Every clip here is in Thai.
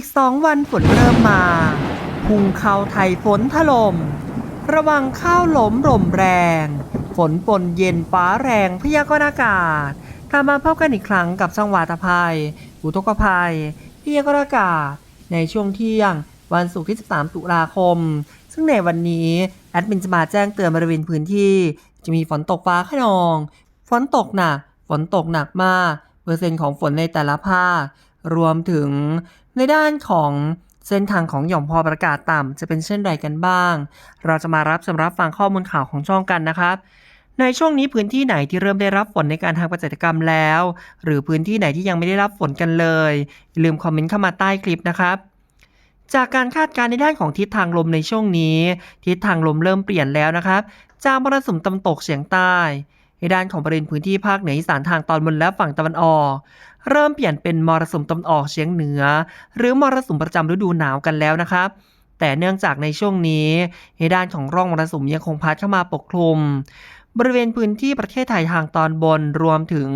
ีกสองวันฝนเริ่มมา พุ่งเข้าไทยฝนถลม่ม ระวังข้าวหลมลมแรง ฝนปนเย็นฟ้าแรงพยากรณ์อากาศกลับมาพบกันอีกครั้งกับช่องวาตภัย อุทกภัยพยากรณ์อากาศ ในช่วงเที่ยง วันศุกร์ที่ 13 ตุลาคม ซึ่งในวันนี้แอดมินจะมาแจ้งเตือนบริเวณพื้นที่ จะมีฝนตกฟ้าขนอง ฝนตกหนัก ฝนตกหนักมาก เปอร์เซ็นต์ของฝนในแต่ละภาค รวมถึง ในด้านของเส้นทางของหย่อมพอประกาศต่ำจะเป็นเช่นไรกันบ้าง เราจะมารับชมรับฟังข้อมูลข่าวของช่องกันนะครับในช่วงนี้พื้นที่ไหนที่เริ่มได้รับฝนในการทางเกษตรกรรมแล้ว หรือพื้นที่ไหนที่ยังไม่ได้รับฝนกันเลยอย่าลืมคอมเมนต์เข้ามาใต้คลิปนะครับ จากการคาดการณ์ในด้านของทิศทางลมในช่วงนี้ ทิศทางลมเริ่มเปลี่ยนแล้วนะครับ จากมรสุมตะวันตกเฉียงใต้ ในด้านของบริเวณพื้นที่ภาคเหนืออีสานทางตอนบนและฝั่งตะวันออก เริ่มเปลี่ยนเป็นมรสุมตะวันออกเฉียงเหนือ หรือมรสุมประจำฤดูหนาวกันแล้วนะครับแต่เนื่องจากในช่วงนี้ในด้านของร่องมรสุมยังคงพัดเข้ามาปกคลุม บริเวณพื้นที่ประเทศไทยทางตอนบนรวมถึง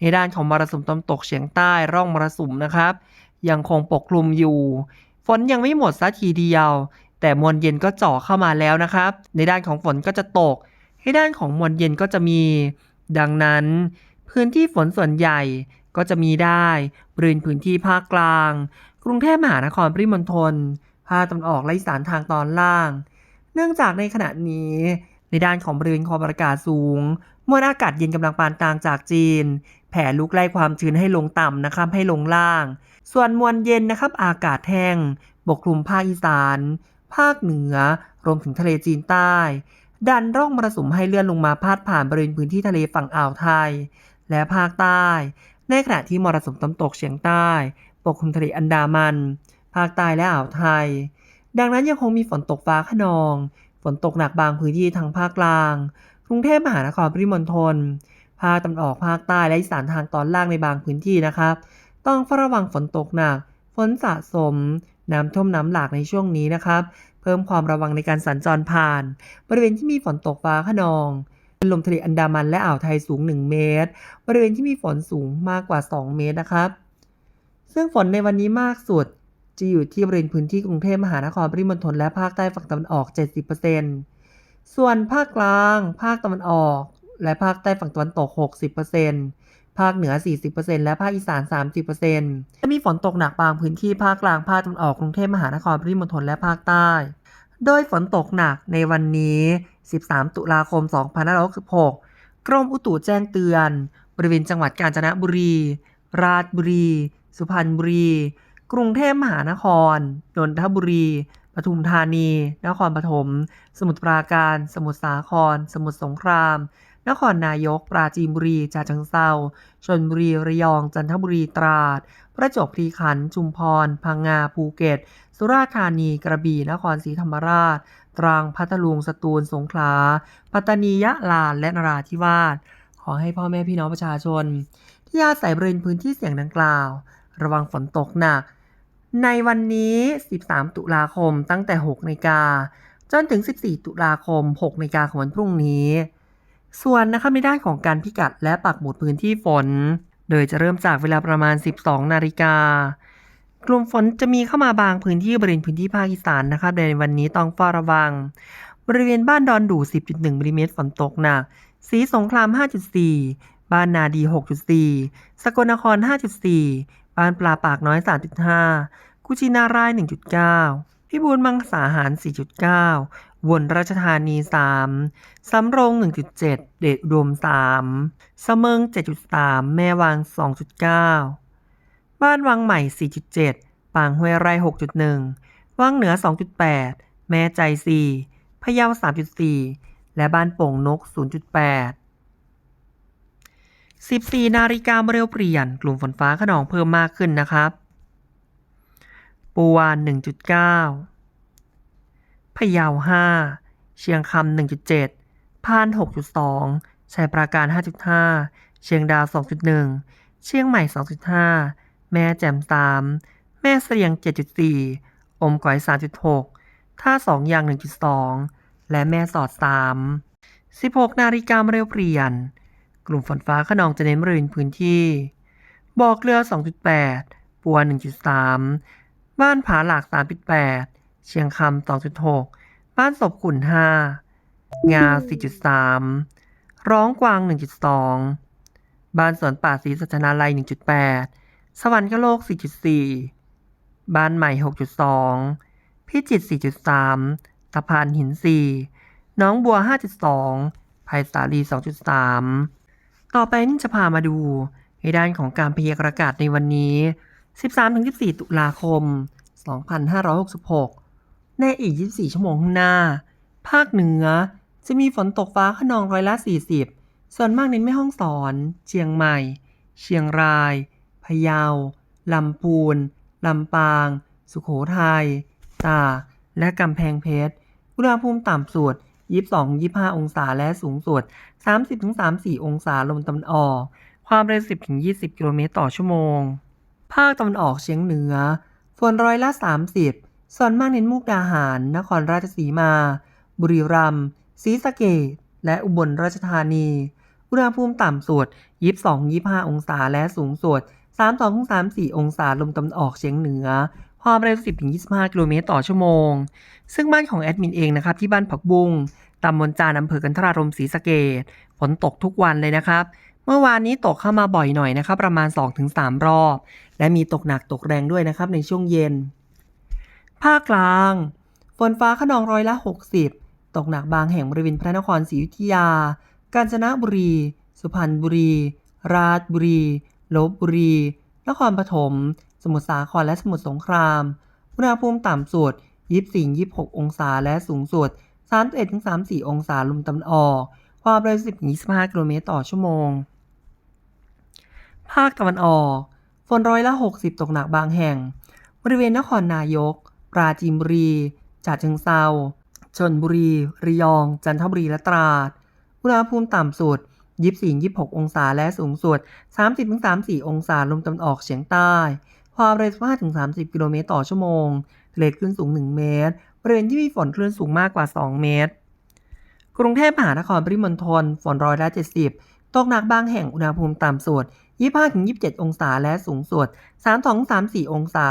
ในด้านของมรสุมตะวันตกเฉียงใต้ร่องมรสุมนะครับ ยังคงปกคลุมอยู่ ฝนยังไม่หมดซะทีเดียว แต่มวลเย็นก็เจ่อเข้ามาแล้วนะครับ ในด้านของฝนก็จะตก ในด้านของมวลเย็นก็จะมี ดังนั้น พื้นที่ฝนส่วนใหญ่ก็จะมีได้บริเวณพื้นที่ภาคกลาง กรุงเทพมหานครปริมณฑลภาคตะวันออกและอีสานทางตอนล่าง เนื่องจากในขณะนี้ ในด้านของบริเวณความอากาศสูงมวลอากาศเย็นกำลังปานกลางจากจีน แผ่ลุกไล่ความชื้นให้ลงต่ำนะครับให้ลงล่าง ส่วนมวลเย็นนะครับอากาศแห้งปกคลุมภาคอีสาน ภาคเหนือ รวมถึงทะเลจีนใต้ ดันร่องมรสุมให้เลื่อนลงมาพาดผ่านบริเวณพื้นที่ทะเลฝั่งอ่าวไทย และภาคใต้ ในขณะที่มรสุมตะวันตกเฉียงใต้ ปกคลุมทะเลอันดามัน ภาคใต้และอ่าวไทย ดังนั้นยังคงมีฝนตกฟ้าขนอง ฝนตกหนักบางพื้นที่ทางภาคกลาง กรุงเทพมหานครปริมณฑลภาคตะวันออกภาคใต้และอีสานทางตอนล่างในบางพื้นที่นะครับ ต้องเฝ้าระวังฝนตกหนัก ฝนสะสม น้ำท่วมน้ำหลากในช่วงนี้นะครับ เพิ่มความระวังในการสัญจรผ่าน บริเวณที่มีฝนตกฟ้าขนองเป็นลมทะเลอันดามันและอ่าวไทยสูง 1 เมตร บริเวณที่มีฝนสูงมากกว่า 2 เมตรนะครับ ซึ่งฝนในวันนี้มากสุด จะอยู่ที่บริเวณพื้นที่กรุงเทพมหานครปริมณฑลและภาคใต้ฝั่งตะวันออก 70%ส่วนภาคกลาง ภาคตะวันออก และภาคใต้ฝั่งตะวันตก 60% ภาคเหนือ 40%และภาคอีสาน 30%จะมีฝนตกหนักบางพื้นที่ภาคกลางภาคตะวันออกกรุงเทพมหานครปริมณฑลและภาคใต้ โดยฝนตกหนักในวันนี้ 13 ตุลาคม 2566 กรมอุตุแจ้งเตือน บริเวณจังหวัดกาญจนบุรี ราชบุรี สุพรรณบุรี กรุงเทพมหานคร นนทบุรีปทุมธานี นครปฐม สมุทรปราการ สมุทรสาคร สมุทรสงคราม นครนายก ปราจีนบุรีฉะเชิงเทราชลบุรี ระยอง จันทบุรี ตราด ประจวบคีรีขันธ์ชุมพร พังงา ภูเก็ต สุราษฎร์ธานี กระบี่ นครศรีธรรมราช ตรัง พัทลุง สตูล สงขลา ปัตตานี ยะลา และนราธิวาส ขอให้พ่อแม่พี่น้องประชาชน ที่อาศัยบริเวณพื้นที่เสี่ยงดังกล่าว ระวังฝนตกหนัก ในวันนี้ 13 ตุลาคม ตั้งแต่ 6นาฬิกาจนถึง 14 ตุลาคม 6นาฬิกาของวันพรุ่งนี้ ส่วนนะครับในด้านของการพิกัดและปักหมุดพื้นที่ฝน โดยจะเริ่มจากเวลาประมาณ 12 นาฬิกากลุ่มฝนจะมีเข้ามาบางพื้นที่บริเวณพื้นที่ภาคอีสานนะครับในวันนี้ต้องเฝ้าระวัง บริเวณบ้านดอนดู 10.1มิลลิเมตรฝนตกหนัก สีสงคราม 5.4 บ้านนาดี 6.4 สกลนคร 5.4 บ้านปลาปากน้อย 3.5 กุชินาราย 1.9 พิบูลมังสาหาร 4.9 วนราชธานี 3 สำโรง 1.7 เดชอุดม3สเมิง 7.3 แม่วาง 2.9 บ้านวังใหม่ 4.7 ปางห้วยไร่ 6.1 วังเหนือ 2.8 แม่ใจ 4 พะเยา 3.4 และบ้านโป่งนก 0.8 14 นาฬิกาเร็วเปลี่ยน กลุ่มฝนฟ้าขนองเพิ่มมากขึ้นนะครับปัวาน 1.9 พะเยา 5 เชียงคำ 1.7 พาน 6.2 ชัยปราการ 5.5 เชียงดาว 2.1 เชียงใหม่ 2.5 แม่แจ่ม 3 แม่เสียง 7.4 อมก๋อย 3.6 ท่าสองยาง 1.2 และแม่สอด 3 16 นาฬิกาเร็วเปลี่ยน กลุ่มฝนฟ้าขนองจะเน้นบริเวณพื้นที่ บอกเรือ 2.8 ปัว 1.3 บ้านผาหลาก 3.8 เชียงคำ 2.6 บ้านศพขุน 5 งา 4.3 ร้องกวาง 1.2 บ้านสวนป่าศรีสัชนาลัย 1.8 สวรรคโลก 4.4 บ้านใหม่ 6.2 พิจิตร 4.3ตะพานหิน 4 น้องบัว 5.2 ภัยสาลี 2.3 ต่อไปนี่จะพามาดูในด้านของการพยากรณ์อากาศในวันนี้ 13-14 ตุลาคม 2566 ในอีก 24 ชั่วโมงข้างหน้า ภาคเหนือ จะมีฝนตกฟ้าขนองร้อยละ 40 ส่วนมากเน้นแม่ห้องสอน เชียงใหม่ เชียงราย พะเยา ลำพูน ลำปาง สุโขทัย ตาก และกำแพงเพชร อุณหภูมิต่ำสุด 22-25 องศาและสูงสุด 30-34 องศาลมตะวันออก ความเร็ว 10-20 กิโลเมตรต่อชั่วโมง ภาคตะวันออกเฉียงเหนือ ฝนร้อยละ 30 ส่วนมากเน้นมุกดาหาร นครราชสีมา บุรีรัมย์ศรีสะเกษและอุบลราชธานี อุณหภูมิต่ำสุด 22-25 องศาและสูงสุด 32-34 องศาลมตะวันออกเฉียงเหนือ ความเร็ว 10-25 กิโลเมตรต่อชั่วโมง ซึ่งบ้านของแอดมินเองนะครับ ที่บ้านผักบุ้งตำบลจานอำเภอกันทรารมศรีสะเกษฝนตกทุกวันเลยนะครับเมื่อวานนี้ตกเข้ามาบ่อยหน่อยนะครับ ประมาณ 2-3 รอบ และมีตกหนักตกแรงด้วยนะครับในช่วงเย็น ภาคกลาง ฝนฟ้าขนองร้อยละ 60 ตกหนักบางแห่งบริเวณพระนครศรีอยุธยา กาญจนบุรี สุพรรณบุรี ราชบุรี ลบบุรี นครปฐม สมุทรสาครและสมุทรสงคราม อุณหภูมิต่ำสุด 24-26 องศาและสูงสุด 31-34 องศาลมตะวันออก ความเร็ว10-25 กิโลเมตรต่อชั่วโมง ภาคตะวันออก ฝนร้อยละ 60 ตกหนักบางแห่ง บริเวณนครนายก ปราจีนบุรีฉะเชิงเซาชนบุรี ระยอง จันทบุรีและตราด อุณหภูมิต่ำสุด 24-26 องศาและสูงสุด 30-34 องศาลมตะวันออกเฉียงใต้ ความเร็ว15-30 กิโลเมตรต่อชั่วโมงทะเลคลื่นสูง 1 เมตร บริเวณที่มีฝนคลื่นสูงมากกว่า 2 เมตร กรุงเทพมหานครปริมณฑลฝนร้อยละ 70 ตกหนักบางแห่งอุณหภูมิต่ำสุด 25-27 องศาและสูงสุด 3-34 องศา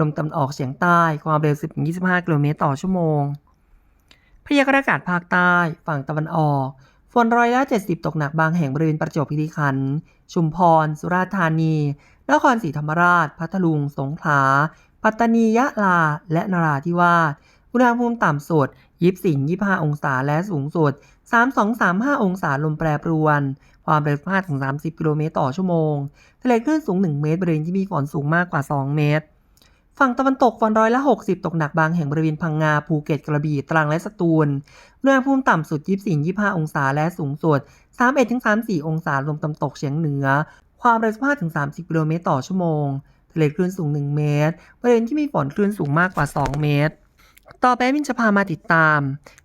ลมตะวันออกเฉียงใต้ ความเร็ว 10-25 กิโลเมตรต่อชั่วโมง พยากรณ์อากาศภาคใต้ ฝั่งตะวันออก ฝนร้อยละ 70 ตกหนักบางแห่งบริเวณประจวบคีรีขันธ์ ชุมพร สุราษฎร์ธานี นครศรีธรรมราช พัทลุง สงขลา ปัตตานี ยะลา และนราธิวาส อุณหภูมิต่ำสุด 24-25 องศา และสูงสุด 32-35 องศา ลมแปรปรวน ความเร็ว5-30 กิโลเมตรต่อชั่วโมง ทะเลคลื่นสูง 1 เมตร บริเวณที่มีฝนสูงมากกว่า 2 เมตร ฝั่งตะวันตกฝนร้อยละ 60 ตกหนักบางแห่งบริเวณพังงา ภูเก็ตกระบี่ตรังและสตูลอุณหภูมิต่ำสุด 24-25 องศาและสูงสุด 31-34 องศาลมตะวันตกเฉียงเหนือ ความเร็ว15-30 กิโลเมตรต่อชั่วโมงทะเลคลื่นสูง 1 เมตร บริเวณที่มีฝนคลื่นสูงมากกว่า 2 เมตร ต่อไปมินจะพามาติดตาม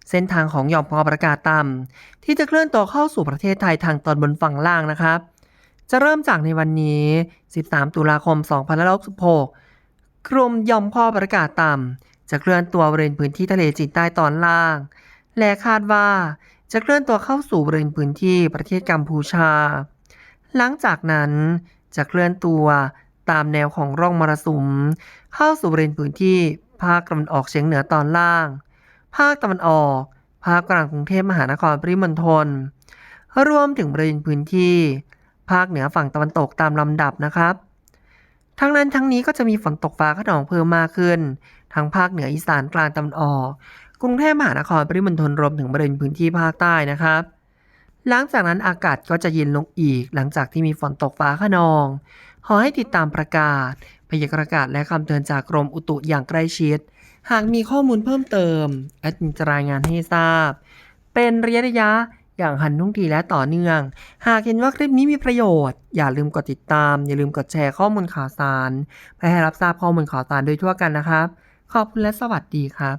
เส้นทางของหย่อมความกดอากาศต่ำที่จะเคลื่อนตัวเข้าสู่ประเทศไทยทางตอนบนฝั่งล่างนะครับ จะเริ่มจากในวันนี้ 13 ตุลาคม 2566 กลุ่มย่อมความกดอากาศต่ำจะเคลื่อนตัวบริเวณพื้นที่ทะเลจีนใต้ตอนล่าง และคาดว่าจะเคลื่อนตัวเข้าสู่บริเวณพื้นที่ประเทศกัมพูชา หลังจากนั้นจะเคลื่อนตัวตามแนวของร่องมรสุม เข้าสู่บริเวณพื้นที่ภาคตะวันออกเฉียงเหนือตอนล่าง ภาคตะวันออก ภาคกลางกรุงเทพมหานครปริมณฑล รวมถึงบริเวณพื้นที่ ภาคเหนือฝั่งตะวันตกตามลำดับนะครับ ทั้งนั้นทั้งนี้ก็จะมีฝนตกฟ้าขนองเพิ่มมากขึ้น ทั้งภาคเหนืออีสานกลางตะวันออก กรุงเทพมหานครปริมณฑลรวมถึงบริเวณพื้นที่ภาคใต้นะครับ หลังจากนั้นอากาศก็จะเย็นลงอีก หลังจากที่มีฝนตกฟ้าขนอง ขอให้ติดตามประกาศ พยากรณ์อากาศและคำเตือนจากกรมอุตุอย่างใกล้ชิด หากมีข้อมูลเพิ่มเติมแอดมินจะรายงานให้ทราบ เป็นระยะระยะ อย่างหันทุ่งทีและต่อเนื่อง หากเห็นว่าคลิปนี้มีประโยชน์ อย่าลืมกดติดตาม อย่าลืมกดแชร์ข้อมูลข่าวสารเพื่อให้รับทราบข้อมูลข่าวสารโดยทั่วกันนะครับ ขอบคุณและสวัสดีครับ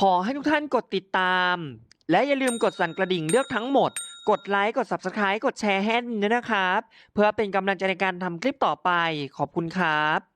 ขอให้ทุกท่านกดติดตาม และอย่าลืมกดสั่นกระดิ่งเลือกทั้งหมด กดไลค์กด Subscribe กดแชร์ให้ด้วยนะครับ เพื่อเป็นกำลังใจในการทำคลิปต่อไปขอบคุณครับ